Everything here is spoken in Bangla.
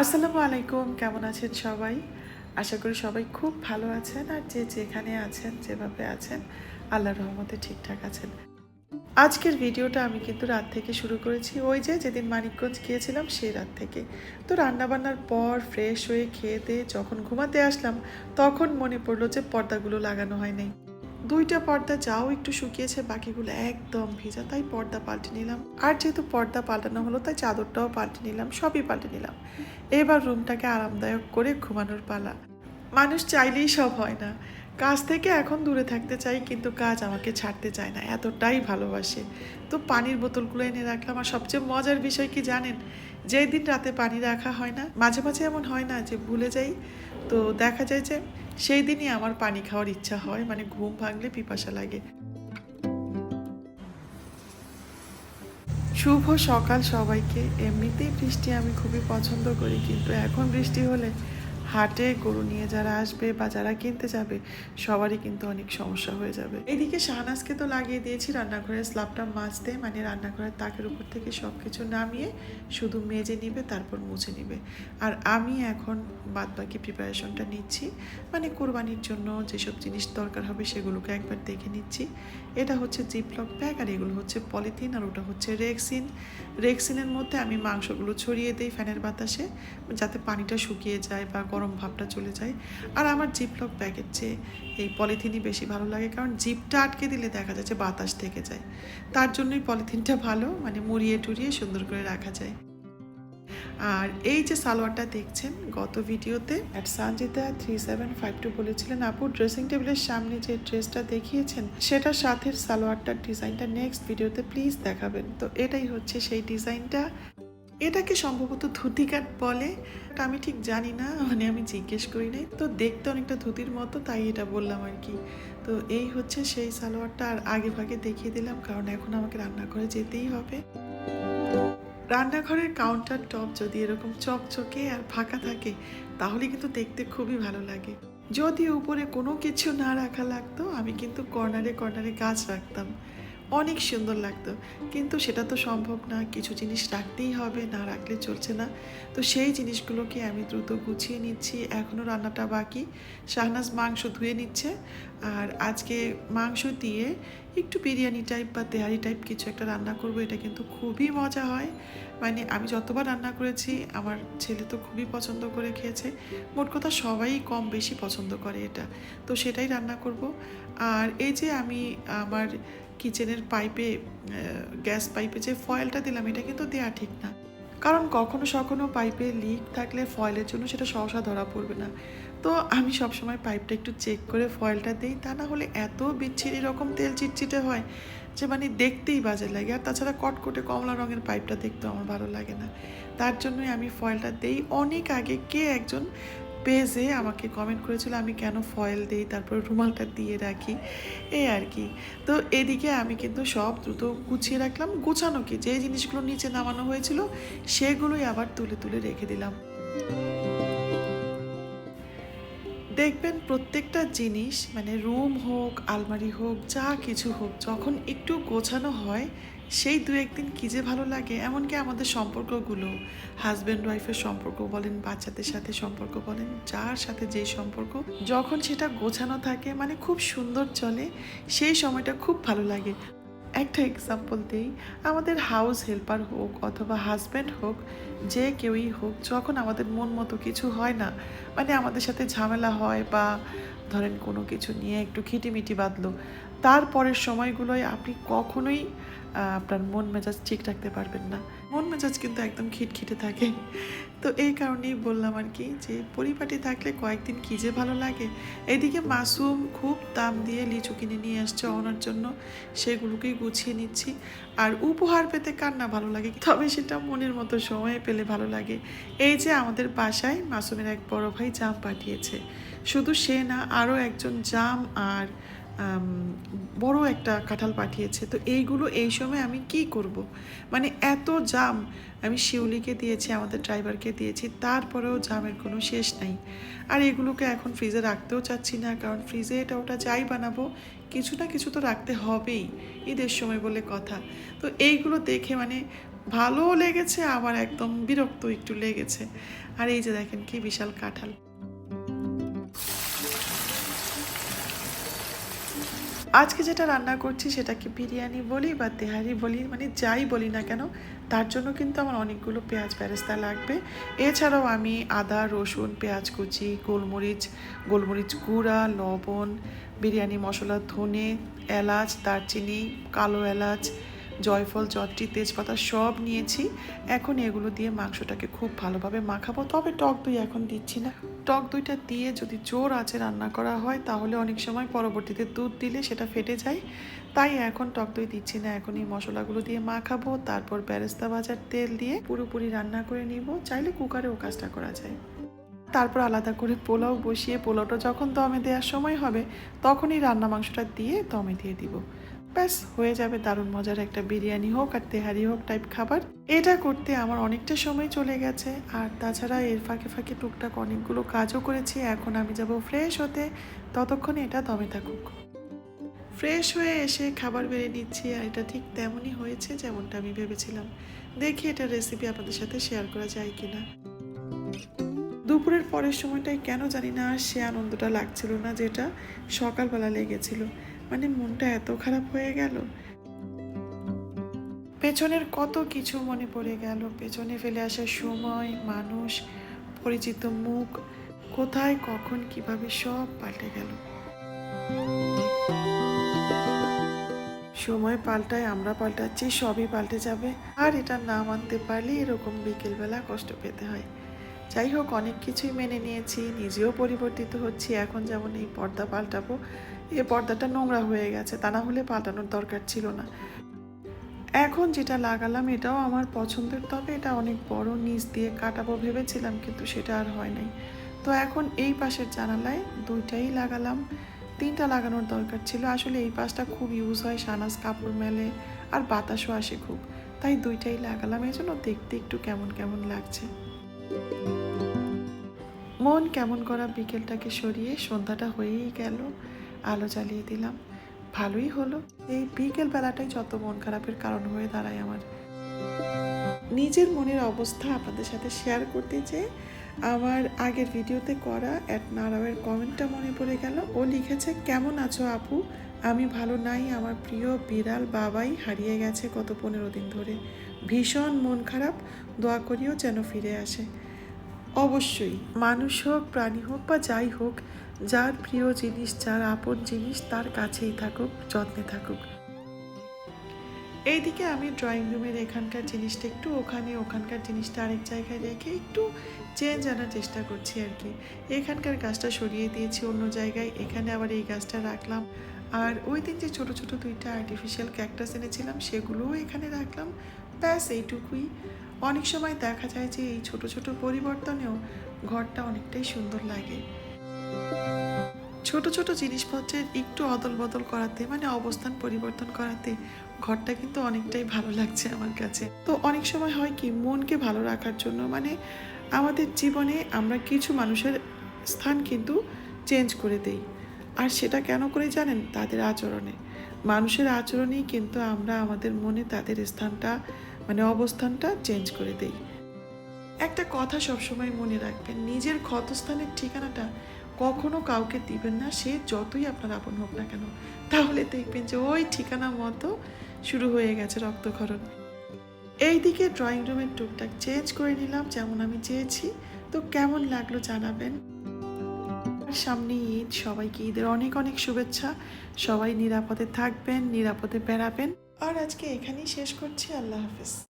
আসসালামু আলাইকুম, কেমন আছেন সবাই? আশা করি সবাই খুব ভালো আছেন আর যে যেখানে আছেন, যেভাবে আছেন, আল্লাহর রহমতে ঠিকঠাক আছেন। আজকের ভিডিওটা আমি কিন্তু রাত থেকে শুরু করেছি। ওই যে যেদিন মানিকগঞ্জ গিয়েছিলাম, সেই রাত থেকে। তো রান্নাবান্নার পর ফ্রেশ হয়ে খেয়ে দিয়ে যখন ঘুমাতে আসলাম, তখন মনে পড়ল যে পর্দাগুলো লাগানো হয় নাই। দুইটা পর্দা যাও, একটু শুকিয়েছে, বাকিগুলো একদম ভেজা, তাই পর্দা পাল্টে নিলাম। আর যেহেতু পর্দা পাল্টানো হলো, তাই চাদরটাও পাল্টে নিলাম, সবই পাল্টে নিলাম। এবার রুমটাকে আরামদায়ক করে ঘুমানোর পালা। মানুষ চাইলেই সব হয় না। কাজ থেকে এখন দূরে থাকতে চাই, কিন্তু কাজ আমাকে ছাড়তে চায় না, এতটাই ভালোবাসে। তো পানির বোতলগুলো এনে রাখলাম। আর সবচেয়ে মজার বিষয় কি জানেন? যেই দিন রাতে পানি রাখা হয় না, মাঝে মাঝে এমন হয় না যে ভুলে যাই। তো দেখা যায় যে সেই দিনই আমার পানি খাওয়ার ইচ্ছা হয় মানে ঘুম ভাঙলে পিপাসা লাগে। শুভ সকাল সবাইকে। এমনিতেই বৃষ্টি আমি খুবই পছন্দ করি, কিন্তু এখন বৃষ্টি হলে হাটে গরু নিয়ে যারা আসবে বা যারা কিনতে যাবে, সবারই কিন্তু অনেক সমস্যা হয়ে যাবে। এদিকে শাহনাজকে তো লাগিয়ে দিয়েছি রান্নাঘরের স্ল্যাবটা মাজতে মানে রান্নাঘরের তাকের উপর থেকে সব কিছু নামিয়ে শুধু মেজে নিবে, তারপর মুছে নিবে। আর আমি এখন বাদ বাকি প্রিপারেশনটা নিচ্ছি মানে কোরবানির জন্য যেসব জিনিস দরকার হবে সেগুলোকে একবার দেখে নিচ্ছি। এটা হচ্ছে জিপলক ব্যাগ আর এগুলো হচ্ছে পলিথিন আর ওটা হচ্ছে রেক্সিন রেক্সিনের মধ্যে আমি মাংসগুলো ছড়িয়ে দিই ফ্যানের বাতাসে, যাতে পানিটা শুকিয়ে যায় বা গরম ভাবটা চলে যায়। আর আমার জিপলক ব্যাগের চেয়ে এই পলিথিনই বেশি ভালো লাগে, কারণ জিপটা আটকে দিলে দেখা যাচ্ছে বাতাস থেকে যায়। তার জন্যই পলিথিনটা ভালো মানে মুড়িয়ে টুরিয়ে সুন্দর করে রাখা যায়। আর এই যে সালোয়ারটা দেখছেন, গত ভিডিওতে at Sanjita three seven five two বলেছিলেন, আপু ড্রেসিং টেবিলের সামনে যে ড্রেসটা দেখিয়েছেন, সেটার সাথে সালোয়ারটার ডিজাইনটা নেক্সট ভিডিওতে প্লিজ দেখাবেন। তো এটাই হচ্ছে সেই ডিজাইনটা এটাকে সম্ভবত ধুতি কাট বলে আমি ঠিক জানি না মানে আমি জিজ্ঞেস করি নাই। তো দেখতে অনেকটা ধুতির মতো, তাই এটা বললাম আর কি। তো এই হচ্ছে সেই সালোয়ারটা, আর আগে ভাগে দেখিয়ে দিলাম, কারণ এখন আমাকে রান্নাঘরে যেতেই হবে। রান্নাঘরের কাউন্টার টপ যদি এরকম চকচকে আর ফাঁকা থাকে, তাহলে কিন্তু দেখতে খুবই ভালো লাগে। যদি উপরে কোনো কিছু না রাখা লাগতো, আমি কিন্তু কর্নারে কর্নারে গাছ রাখতাম। অনেক সুন্দর লাগতো। কিন্তু সেটা তো সম্ভব না, কিছু জিনিস রাখতেই হবে, না রাখলে চলছে না। তো সেই জিনিসগুলোকে আমি দ্রুত গুছিয়ে নিচ্ছি। এখনও রান্নাটা বাকি। শাহনাজ মাংস ধুয়ে নিচ্ছে। আর আজকে মাংস দিয়ে একটু বিরিয়ানি টাইপ বা তেহারি টাইপ কিছু একটা রান্না করব, এটা কিন্তু খুবই মজা হয়। মানে আমি যতবার রান্না করেছি, আমার ছেলে তো খুবই পছন্দ করে খেয়েছে। মোট কথা সবাই কম বেশি পছন্দ করে এটা। তো সেটাই রান্না করব। আর এই যে আমি আমার কিচেনের পাইপে গ্যাস পাইপে যে ফয়েলটা দিলাম, এটা কিন্তু দেওয়া ঠিক না। কারণ কখনো সখনো পাইপে লিক থাকলে ফয়েলের জন্য সেটা সহসা ধরা পড়বে না। তো আমি সবসময় পাইপটা একটু চেক করে ফয়েলটা দিই, তা না হলে এত বিচ্ছিরি রকম তেল চিটচিটে হয় যে মানে দেখতেই বাজে লাগে। আর তাছাড়া কটকটে কমলা রঙের পাইপটা দেখতেও আমার ভালো লাগে না। তার জন্যই আমি ফয়েলটা দেই। অনেক আগে কে একজন পেজে আমাকে কমেন্ট করেছিল, আমি কেন ফয়েল দিই? তারপর রুমালটা দিয়ে রাখি। এই আর কি। তো এদিকে আমি কিন্তু সব দ্রুত গুছিয়ে রাখলাম। গুছানো কি? যে জিনিসগুলো নিচে নামানো হয়েছিল, সেগুলোই আবার তুলে তুলে রেখে দিলাম। দেখবেন প্রত্যেকটা জিনিস মানে রুম হোক, আলমারি হোক, যা কিছু হোক, যখন একটু গোছানো হয়, সেই দু একদিন কী যে ভালো লাগে। এমনকি আমাদের সম্পর্কগুলো হাজব্যান্ড ওয়াইফের সম্পর্ক বলেন, বাচ্চাদের সাথে সম্পর্ক বলেন, যার সাথে যেই সম্পর্ক, যখন সেটা গোছানো থাকে মানে খুব সুন্দর চলে, সেই সময়টা খুব ভালো লাগে। একটা এক্সাম্পল দিই। আমাদের হাউস হেল্পার হোক অথবা হাজব্যান্ড হোক, যে কেউই হোক, যখন আমাদের মন মতো কিছু হয় না মানে আমাদের সাথে ঝামেলা হয় বা ধরেন কোনো কিছু নিয়ে একটু খিটিমিটি বাঁধলো, তারপরের সময়গুলোয় আপনি কখনোই আপনার মন মেজাজ ঠিক রাখতে পারবেন না। মন মেজাজ কিন্তু একদম খিটখিটে থাকে। তো এই কারণেই বললাম আর কি যে, পরিপাটি থাকলে কয়েকদিন কী যে ভালো লাগে। এদিকে মাসুম খুব দাম দিয়ে লিচু কিনে নিয়ে আসছে ওনার জন্য। সেগুলোকেই গুছিয়ে নিচ্ছি। আর উপহার পেতে কার না ভালো লাগে? তবে সেটা মনের মতো সময়ে পেলে ভালো লাগে। এই যে আমাদের বাসায় মাসুমের এক বড় ভাই জাম পাঠিয়েছে। শুধু সে না, আরও একজন জাম আর বড় একটা কাঁঠাল পাঠিয়েছে। তো এইগুলো এই সময় আমি কি করব। মানে এত জাম, আমি শিউলিকে দিয়েছি, আমাদের ড্রাইভারকে দিয়েছি, তারপরেও জামের কোনো শেষ নাই। আর এগুলোকে এখন ফ্রিজে রাখতেও চাচ্ছি না, কারণ ফ্রিজে এটা ওটা যাই বানাবো, কিছু না কিছু তো রাখতে হবেই, ঈদের সময় বলে কথা। তো এইগুলো দেখে মানে ভালোও লেগেছে, আবার একদম বিরক্ত একটু লেগেছে। আর এই যে দেখেন কি বিশাল কাঁঠাল। আজকে যেটা রান্না করছি সেটাকে বিরিয়ানি বলি বা তেহারি বলি মানে যাই বলি না কেন, তার জন্য কিন্তু আমার অনেকগুলো পেঁয়াজ ব্যারেস্তা লাগবে। এছাড়াও আমি আদা, রসুন, পেঁয়াজ কুচি, গোলমরিচ গোলমরিচ গুঁড়া, লবণ, বিরিয়ানি মশলা, ধনে, এলাচ, দারচিনি, কালো এলাচ জয়ফল জট্টি তেজপাতা সব নিয়েছি। এখন এগুলো দিয়ে মাংসটাকে খুব ভালোভাবে মাখাবো। তবে টক দই এখন দিচ্ছি না। টক দইটা দিয়ে যদি জোর আছে রান্না করা হয়, তাহলে অনেক সময় পরবর্তীতে দুধ দিলে সেটা ফেটে যায়। তাই এখন টক দই দিচ্ছি না। এখন এই মশলাগুলো দিয়ে মাখাবো। তারপর বেরেস্তা ভাজার তেল দিয়ে পুরোপুরি রান্না করে নিব। চাইলে কুকারেও কাজটা করা যায়। তারপর আলাদা করে পোলাও বসিয়ে, পোলাওটা যখন দমে দেওয়ার সময় হবে, তখনই রান্না মাংসটা দিয়ে দমে দিয়ে দিব। ব্যাস, হয়ে যাবে দারুণ মজার একটা বিরিয়ানি হোক আর তেহারি হোক টাইপ খাবার। এটা করতে আমার অনেকটা সময় চলে গেছে, আর তাছাড়া এর ফাঁকে ফাঁকে টুকটাক অনেকগুলো কাজও করেছি। এখন আমি যাব ফ্রেশ হতে, ততক্ষণে এটা দমে থাকুক। ফ্রেশ হয়ে এসে খাবার বেড়ে নিচ্ছি, আর এটা ঠিক তেমনই হয়েছে যেমনটা আমি ভেবেছিলাম। দেখি এটা রেসিপি আপনাদের সাথে শেয়ার করা যায় কিনা। দুপুরের পরের সময়টায় কেন জানি না সে আনন্দটা লাগছিল না যেটা সকালবেলা লেগেছিল। মানে মনটা এত খারাপ হয়ে গেল। পেছনের কত কিছু মনে পড়ে গেল। পেছনে ফেলে আসা সময়, মানুষ, পরিচিত মুখ, কোথায়, কখন, কীভাবে সব পাল্টে গেল। সময় পাল্টায়, আমরা পাল্টাচ্ছি, সবই পাল্টে যাবে। আর এটা না মানতে পারলে এরকম বিকেলবেলা কষ্ট পেতে হয়। যাই হোক, অনেক কিছুই মেনে নিয়েছি, নিজেও পরিবর্তিত হচ্ছি। এখন যেমন এই পর্দা পাল্টাবো এ পর্দাটা নোংরা হয়ে গেছে, তা না হলে পাল্টানোর দরকার ছিল না। এখন যেটা লাগালাম এটাও আমার পছন্দের, তবে এটা অনেক বড় নিচ দিয়ে কাটাবো ভেবেছিলাম, কিন্তু সেটা আর হয় নাই। তো এখন এই পাশের জানালায় দুইটাই লাগালাম, তিনটা লাগানোর দরকার ছিল। আসলে এই পাশটা খুব ইউজ হয় সানাস কাপড় মেলে, আর বাতাসও আসে খুব। তাই দুইটাই লাগালাম এই জন্য দেখতে একটু কেমন কেমন লাগছে। মন কেমন করা বিকেলটাকে সরিয়ে সন্ধ্যাটা হয়েই গেল। আলো জ্বালিয়ে দিলাম। ভালোই হলো। এই বিকেল বেলাটাই যত মন খারাপের কারণ হয়ে দাঁড়ায় আমার। নিজের মনের অবস্থা আপনাদের সাথে শেয়ার করতে চেয়ে আমার আগের ভিডিওতে করা এক নারায়ের কমেন্টটা মনে পড়ে গেল। ও লিখেছে, কেমন আছো আপু? আমি ভালো নাই। আমার প্রিয় বিড়াল বাবাই হারিয়ে গেছে গত পনেরো দিন ধরে। ভীষণ মন খারাপ। দোয়া করিও যেন ফিরে আসে। অবশ্যই, মানুষ হোক, প্রাণী হোক বা যাই হোক যার প্রিয় জিনিস, যার আপন জিনিস তার কাছেই থাকুক, যত্নে থাকুক। এইদিকে আমি ড্রয়িং রুমের এখানকার জিনিসটা একটু ওখানে, ওখানকার জিনিসটা আরেক জায়গায় রেখে একটু চেঞ্জ আনার চেষ্টা করছি আর কি। এখানকার গাছটা সরিয়ে দিয়েছি অন্য জায়গায়, এখানে আবার এই গাছটা রাখলাম। আর ওই দিন যে ছোটো ছোটো দুইটা আর্টিফিশিয়াল ক্যাকটাস এনেছিলাম, সেগুলোও এখানে রাখলাম। ব্যাস, এইটুকুই। অনেক সময় দেখা যায় যে এই ছোট ছোট পরিবর্তনেও ঘরটা অনেকটাই সুন্দর লাগে। ছোট ছোট জিনিসপত্রের একটু অদল বদল করাতে মানে অবস্থান পরিবর্তন করাতে ঘরটা কিন্তু অনেকটাই ভালো লাগছে আমার কাছে। তো অনেক সময় হয় কি, মনকে ভালো রাখার জন্য মানে আমাদের জীবনে আমরা কিছু মানুষের স্থান কিন্তু চেঞ্জ করে দেই। আর সেটা কেন করে জানেন? তাদের আচরণে। মানুষের আচরণেই কিন্তু আমরা আমাদের মনে তাদের স্থানটা মানে অবস্থানটা চেঞ্জ করে দেই। একটা কথা সবসময় মনে রাখবেন, নিজের ক্ষতস্থানের ঠিকানাটা কখনো কাউকে দিবেন না, সে যতই আপনার আপন হোক না কেন। তাহলে দেখবেন যে ওই ঠিকানা মতো শুরু হয়ে গেছে রক্তক্ষরণ। এইদিকে ড্রয়িং রুমের টুকটাক চেঞ্জ করে নিলাম, যেমন আমি চেয়েছি। তো কেমন লাগল জানাবেন? সামনে ঈদ, সবাইকে ঈদের অনেক অনেক শুভেচ্ছা। সবাই নিরাপদে থাকবেন, নিরাপদে বেড়াবেন। আর আজকে এখানেই শেষ করছি। আল্লাহ হাফেজ।